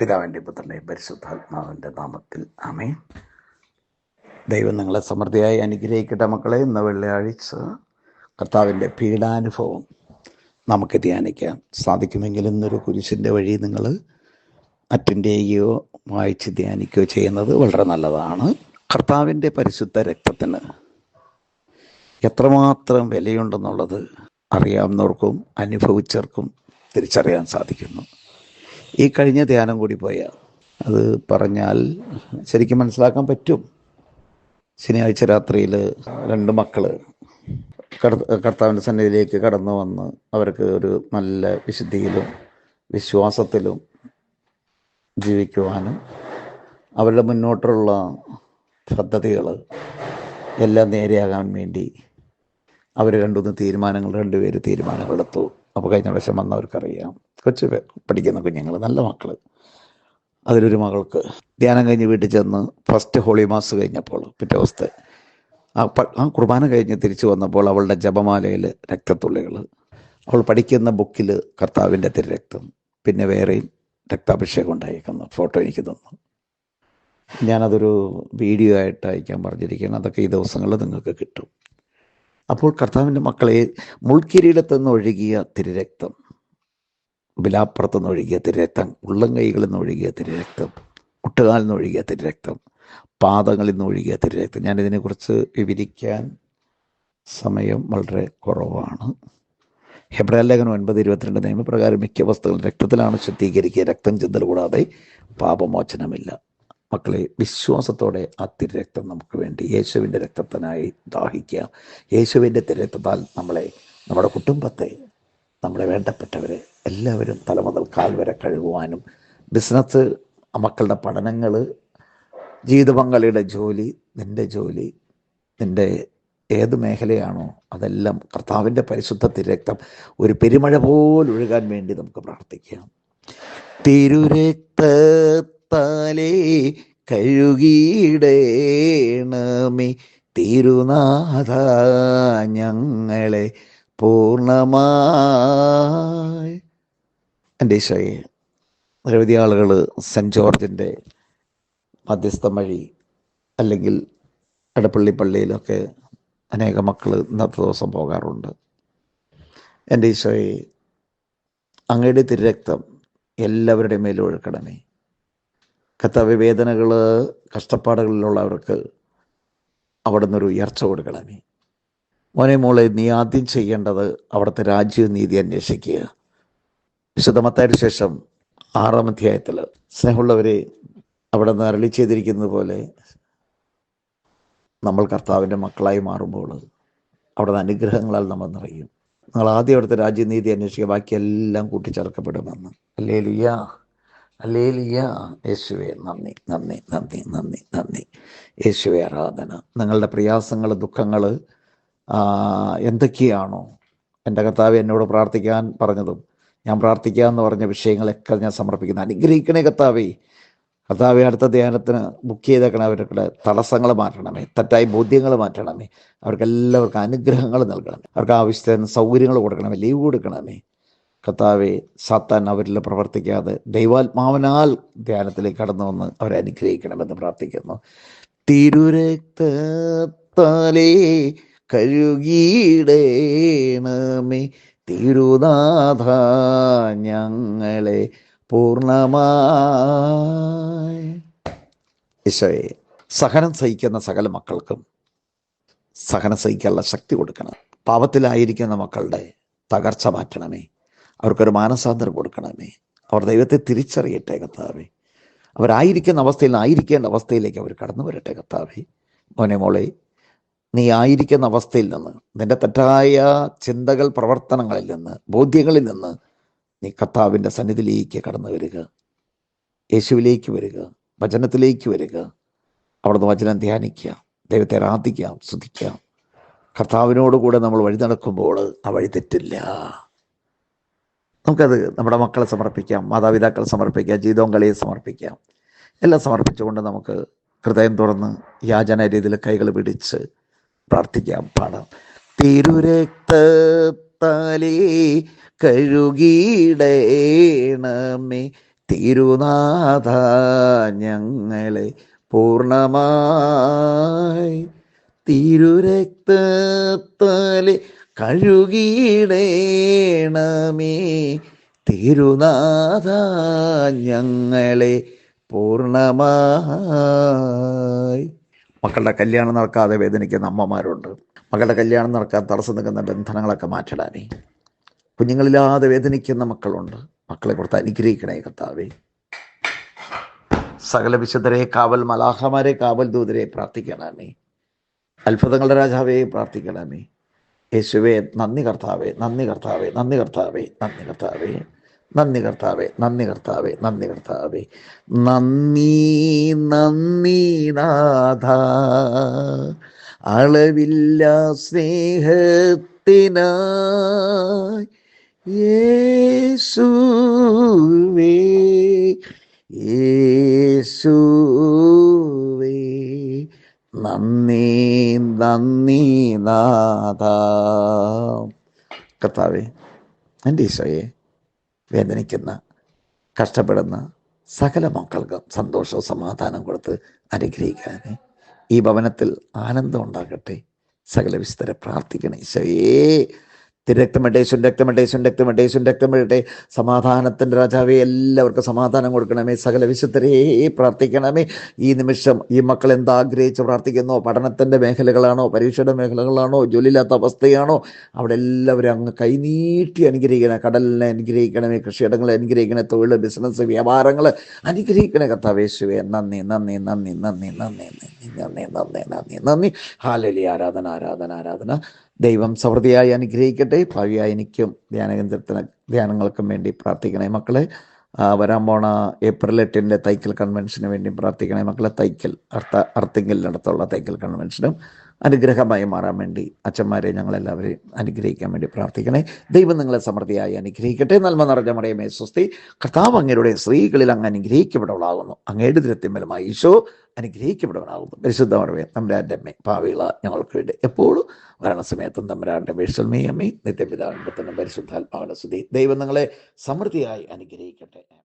പിതാവിന്റെ പുത്രന്റെ പരിശുദ്ധാത്മാവിന്റെ നാമത്തിൽ. ആമേ ദൈവം നിങ്ങളെ സമൃദ്ധിയായി അനുഗ്രഹിക്കട്ടെ മക്കളെ. ഇന്ന് വെള്ളിയാഴ്ച കർത്താവിന്റെ പീഡാനുഭവം നമുക്ക് ധ്യാനിക്കാം. സാധിക്കുമെങ്കിൽ ഇന്നൊരു കുരിശിന്റെ വഴി നിങ്ങൾ അറ്റൻഡ് ചെയ്യുകയോ വായിച്ച് ധ്യാനിക്കുകയോ ചെയ്യുന്നത് വളരെ നല്ലതാണ്. കർത്താവിന്റെ പരിശുദ്ധ രക്തത്തിന് എത്രമാത്രം വിലയുണ്ടെന്നുള്ളത് അറിയാവുന്നവർക്കും അനുഭവിച്ചവർക്കും തിരിച്ചറിയാൻ സാധിക്കുന്നു. ഈ കഴിഞ്ഞ ധ്യാനം കൂടി പോയ. അത് പറഞ്ഞാൽ ശരിക്കും മനസ്സിലാക്കാൻ പറ്റും. ശനിയാഴ്ച രാത്രിയിൽ രണ്ട് മക്കൾ കർത്താവിന്റെ സന്നിധിയിലേക്ക് കടന്നു വന്ന് അവർക്ക് ഒരു നല്ല വിശുദ്ധിയിലും വിശ്വാസത്തിലും ജീവിക്കുവാനും അവരുടെ മുന്നോട്ടുള്ള പദ്ധതികൾ എല്ലാം നേരെയാകാൻ വേണ്ടി അവർ രണ്ടുമൂന്ന് തീരുമാനങ്ങൾ രണ്ടുപേര് തീരുമാനങ്ങളെടുത്തു. അപ്പോൾ കഴിഞ്ഞ പ്രാവശ്യം വന്നവർക്കറിയാം. കൊച്ചു പഠിക്കുന്ന കുഞ്ഞുങ്ങൾ നല്ല മക്കൾ അതിലൊരു മകൾക്ക് ധ്യാനം കഴിഞ്ഞ് വീട്ടിൽ ചെന്ന് ഫസ്റ്റ് ഹോളി മാസ് കഴിഞ്ഞപ്പോൾ പിറ്റേ ദിവസത്തെ ആ ആ കുർബാന കഴിഞ്ഞ് തിരിച്ചു വന്നപ്പോൾ അവളുടെ ജപമാലയിൽ രക്തത്തുള്ളികൾ അവൾ പഠിക്കുന്ന ബുക്കിൽ കർത്താവിന്റെ തിരുരക്തം പിന്നെ വേറെയും രക്താഭിഷേകം ഉണ്ടായിരിക്കുന്നു. ഫോട്ടോ എനിക്ക് തന്നു. ഞാനതൊരു വീഡിയോ ആയിട്ട് അയക്കാൻ പറഞ്ഞിരിക്കുകയാണ്. അതൊക്കെ ഈ ദിവസങ്ങളിൽ നിങ്ങൾക്ക് കിട്ടും. അപ്പോൾ കർത്താവിന്റെ മക്കളെ മുൾക്കിരീടത്തുനിന്ന് ഒഴുകിയ തിരുരക്തം ബിലാപ്പുറത്തുനിന്ന് ഒഴുകിയ തിരുരക്തം ഉള്ളംകൈകളിൽ നിന്ന് ഒഴുകിയ തിരുരക്തം കുട്ടുകാലിൽ നിന്ന് ഒഴുകിയ തിരുരക്തം പാദങ്ങളിൽ നിന്ന് ഒഴുകിയ തിരുരക്തം ഞാനിതിനെക്കുറിച്ച് വിവരിക്കാൻ സമയം വളരെ കുറവാണ്. ഹെബ്രാലേഖനം ഒൻപത് ഇരുപത്തിരണ്ട് നിയമപ്രകാരം മിക്ക വസ്തുക്കളും രക്തത്തിലാണ് ശുദ്ധീകരിക്കുക. രക്തം ചിന്തൽ കൂടാതെ പാപമോചനമില്ല. മക്കളെ വിശ്വാസത്തോടെ ആ തിരുരക്തം നമുക്ക് വേണ്ടി യേശുവിന്റെ രക്തത്തിനായി ദാഹിക്കുക. യേശുവിന്റെ തിരക്തത്താൽ നമ്മളെ നമ്മുടെ കുടുംബത്തെ നമ്മളെ വേണ്ടപ്പെട്ടവരെ എല്ലാവരും തല മുതൽ കാൽ വരെ കഴുകുവാനും ബിസിനസ് മക്കളുടെ പഠനങ്ങൾ ജീവിത പങ്കാളിയുടെ ജോലി നിന്റെ ജോലി നിന്റെ ഏത് മേഖലയാണോ അതെല്ലാം കർത്താവിന്റെ പരിശുദ്ധ തിരക്തം ഒരു പെരുമഴ പോലെ ഒഴുകാൻ വേണ്ടി നമുക്ക് പ്രാർത്ഥിക്കാം. തിരുരക്തത്താലേ കഴുകിയിടേണമേ തിരുനാഥ ഞങ്ങളെ പൂർണമായി എന്റെ ഈശോയെ നിരവധി ആളുകൾ സെന്റ് ജോർജിന്റെ മധ്യസ്ഥം വഴി അല്ലെങ്കിൽ എടപ്പള്ളി പള്ളിയിലൊക്കെ അനേക മക്കൾ ഇന്നത്തെ ദിവസം പോകാറുണ്ട്. എന്റെ ഈശോയെ അങ്ങയുടെ തിരുരക്തം എല്ലാവരുടെയും മേലും ഒഴുക്കണമേ. കർത്താവ് വേദനകൾ കഷ്ടപ്പാടുകളിലുള്ളവർക്ക് അവിടെ നിന്നൊരു ഉയർച്ച കൊടുക്കണമേ. മോനെ മോളെ നീ ആദ്യം ചെയ്യേണ്ടത് അവിടുത്തെ രാജ്യവും നീതി അന്വേഷിക്കുക. വിശുദ്ധമത്തായ ശേഷം ആറാം അധ്യായത്തിൽ സ്നേഹമുള്ളവരെ അവിടെ നിന്ന് അരളി ചെയ്തിരിക്കുന്നത് പോലെ നമ്മൾ കർത്താവിന്റെ മക്കളായി മാറുമ്പോൾ അവിടുന്ന് അനുഗ്രഹങ്ങളാൽ നമ്മൾ നിറയും. നിങ്ങൾ ആദ്യം അവിടുത്തെ രാജ്യനീതി അന്വേഷിക്കുക ബാക്കിയെല്ലാം കൂട്ടിച്ചേർക്കപ്പെടുമെന്ന്. അല്ലേ ലിയ അല്ലേ ലിയ യേശുവെ നന്ദി നന്ദി നന്ദി നന്ദി നന്ദി. യേശുവെ ആരാധന. നിങ്ങളുടെ പ്രയാസങ്ങൾ ദുഃഖങ്ങൾ എന്തൊക്കെയാണോ? എന്റെ കർത്താവ് എന്നോട് പ്രാർത്ഥിക്കാൻ പറഞ്ഞതും ഞാൻ പ്രാർത്ഥിക്കുക എന്ന് പറഞ്ഞ വിഷയങ്ങളൊക്കെ ഞാൻ സമർപ്പിക്കുന്നു. അനുഗ്രഹിക്കണേ കത്താവേ കർത്താവെ അടുത്ത ധ്യാനത്തിന് ബുക്ക് ചെയ്തേക്കണേ. അവരുടെ തടസ്സങ്ങൾ മാറ്റണമേ. തെറ്റായ ബോധ്യങ്ങൾ മാറ്റണമേ. അവർക്ക് എല്ലാവർക്കും അനുഗ്രഹങ്ങൾ നൽകണമേ. അവർക്ക് ആവശ്യത്തിന് സൗകര്യങ്ങൾ കൊടുക്കണമേ. ലീവ് കൊടുക്കണമേ. കർത്താവെ സാത്താൻ അവരിൽ പ്രവർത്തിക്കാതെ ദൈവാത്മാവനാൽ ധ്യാനത്തിലേക്ക് കടന്നു വന്ന് അവരെ അനുഗ്രഹിക്കണമെന്ന് പ്രാർത്ഥിക്കുന്നു. തിരുരക്തത്താലേ കഴുകിയിടേണമേ. തിരുനാഥ ഞങ്ങളെ പൂർണമായി സഹനം സഹിക്കുന്ന സകല മക്കൾക്കും സഹനം സഹിക്കാനുള്ള ശക്തി കൊടുക്കണം. പാപത്തിലായിരിക്കുന്ന മക്കളുടെ തകർച്ച മാറ്റണമേ. അവർക്കൊരു മാനസാന്തരം കൊടുക്കണമേ. അവർ ദൈവത്തെ തിരിച്ചറിയട്ടെ കർത്താവേ. അവരായിരിക്കുന്ന അവസ്ഥയിൽ ആയിരിക്കേണ്ട അവസ്ഥയിലേക്ക് അവർ കടന്നു വരട്ടെ കർത്താവേ. മോനെ മോളെ നീ ആയിരിക്കുന്ന അവസ്ഥയിൽ നിന്ന് നിന്റെ തെറ്റായ ചിന്തകൾ പ്രവർത്തനങ്ങളിൽ നിന്ന് ബോധ്യങ്ങളിൽ നിന്ന് നീ കർത്താവിന്റെ സന്നിധിയിലേക്ക് കടന്നു വരിക. യേശുവിലേക്ക് വരിക. വചനത്തിലേക്ക് വരിക. അവിടുന്ന് വചനം ധ്യാനിക്കുക. ദൈവത്തെ ആരാധിക്കാം സ്തുതിക്കാം കർത്താവിനോട് കൂടെ നമ്മൾ വഴി നടക്കുമ്പോൾ ആ വഴി തെറ്റില്ല. നമുക്കത് നമ്മുടെ മക്കളെ സമർപ്പിക്കാം മാതാപിതാക്കളെ സമർപ്പിക്കാം ജീതോങ്കളിയെ സമർപ്പിക്കാം. എല്ലാം സമർപ്പിച്ചുകൊണ്ട് നമുക്ക് ഹൃദയം തുറന്ന് യാചന രീതിയിൽ കൈകൾ പിടിച്ച് പ്രാർത്ഥിക്കാം. പാടാം. തിരുരക്തത്താലേ കഴുകിയിടേണമേ. തിരുനാഥ ഞങ്ങളെ പൂർണമായി. തിരുരക്തത്താലെ കഴുകിയിടേണമേ. തിരുനാഥ ഞങ്ങളെ പൂർണമായി മക്കളുടെ കല്യാണം നടക്കാതെ വേദനിക്കുന്ന അമ്മമാരുണ്ട്. മക്കളുടെ കല്യാണം നടക്കാൻ തടസ്സം നിൽക്കുന്ന ബന്ധനങ്ങളൊക്കെ മാറ്റിടാനേ. കുഞ്ഞുങ്ങളില്ലാതെ വേദനിക്കുന്ന മക്കളുണ്ട്. മക്കളെ കൊടുത്ത് അനുഗ്രഹിക്കണേ കർത്താവേ. സകല വിശുദ്ധരെ കാവൽ മലാഹമാരെ കാവൽ ദൂതരെ പ്രാർത്ഥിക്കണമേ. അത്ഭുതങ്ങളുടെ രാജാവേ പ്രാർത്ഥിക്കണമേ. യേശുവേ നന്ദി കർത്താവേ നന്ദി കർത്താവേ നന്ദി കർത്താവേ നന്ദി കർത്താവേ. നന്ദി കർത്താവേ നന്ദി കർത്താവേ നന്ദി കർത്താവേ. നന്ദി നന്ദി നാഥ അളവില്ല സ്നേഹത്തിനായി യേശുവേ യേശുവേ. നന്ദി നന്ദി നാഥ കർത്താവേ എന്റെ ഈശോയെ വേദനിക്കുന്ന കഷ്ടപ്പെടുന്ന സകല മക്കൾക്കും സന്തോഷവും സമാധാനം കൊടുത്ത് അനുഗ്രഹിക്കാനേ ഈ ഭവനത്തിൽ ആനന്ദം ഉണ്ടാകട്ടെ. സകല വിശുദ്ധരെ പ്രാർത്ഥിക്കണം ഈശോയേ. തിരക്തമടേശൻ രക്തമടേശൻ രക്തമടേശൻ രക്തമിടട്ടെ സമാധാനത്തിന്റെ രാജാവെ എല്ലാവർക്കും സമാധാനം കൊടുക്കണമേ സകല വിശുദ്ധരെ പ്രാർത്ഥിക്കണമേ ഈ നിമിഷം ഈ മക്കൾ എന്താഗ്രഹിച്ച് പ്രാർത്ഥിക്കുന്നോ പഠനത്തിന്റെ മേഖലകളാണോ പരീക്ഷയുടെ മേഖലകളാണോ ജോലിയില്ലാത്ത അവസ്ഥയാണോ അവിടെ എല്ലാവരും അങ്ങ് കൈനീട്ടി അനുഗ്രഹിക്കണേ കടലിനെ അനുഗ്രഹിക്കണമേ കൃഷിയിടങ്ങളെ അനുഗ്രഹിക്കണേ തൊഴിൽ ബിസിനസ് വ്യാപാരങ്ങൾ അനുഗ്രഹിക്കണേ കർത്താവേശുവേ നന്ദി നന്ദി നന്ദി നന്ദി നന്ദി നന്ദി നന്ദി നന്ദി നന്ദി നന്ദി ഹാലലി ആരാധന ആരാധന ആരാധന ദൈവം സമൃദ്ധിയായി അനുഗ്രഹിക്കട്ടെ. ഭാവിയായി എനിക്കും ധ്യാനകേന്ദ്രത്തിന് ധ്യാനങ്ങൾക്കും വേണ്ടി പ്രാർത്ഥിക്കണേ മക്കളെ. വരാൻ പോണ ഏപ്രിൽ എട്ടിന്റെ തൈക്കൽ കൺവെൻഷന് വേണ്ടി പ്രാർത്ഥിക്കണേ മക്കളെ. തൈക്കൽ അർത്ഥ അർത്ഥിങ്കലിനടുത്തുള്ള തൈക്കൽ കൺവെൻഷനും അനുഗ്രഹമായി മാറാൻ വേണ്ടി അച്ഛന്മാരെ ഞങ്ങളെല്ലാവരെയും അനുഗ്രഹിക്കാൻ വേണ്ടി പ്രാർത്ഥിക്കണേ. ദൈവം നിങ്ങളെ സമൃദ്ധിയായി അനുഗ്രഹിക്കട്ടെ. നന്മ നിറഞ്ഞ മറിയമേ സ്വസ്തി. കർത്താവ് അങ്ങയുടെ സ്ത്രീകളിൽ അങ്ങ് അനുഗ്രഹിക്കപ്പെടവളാകുന്നു അങ്ങയുടെ ദൃത്യമ്പലമായി ഈശോ അനുഗ്രഹിക്കപ്പെടവനാകുന്നു പരിശുദ്ധ മറവേ തമ്പരാന്റെ അമ്മേ പാവിള ഞങ്ങൾക്ക് വേണ്ടി എപ്പോഴും മരണസമയത്തും തമ്പരാന്റെ വിഷമേ അമ്മേ നിത്യപിതാവിന്റെ തന്നെ പരിശുദ്ധാത്മാവിന്റെ സ്തുതി. ദൈവം നിങ്ങളെ സമൃദ്ധിയായി അനുഗ്രഹിക്കട്ടെ.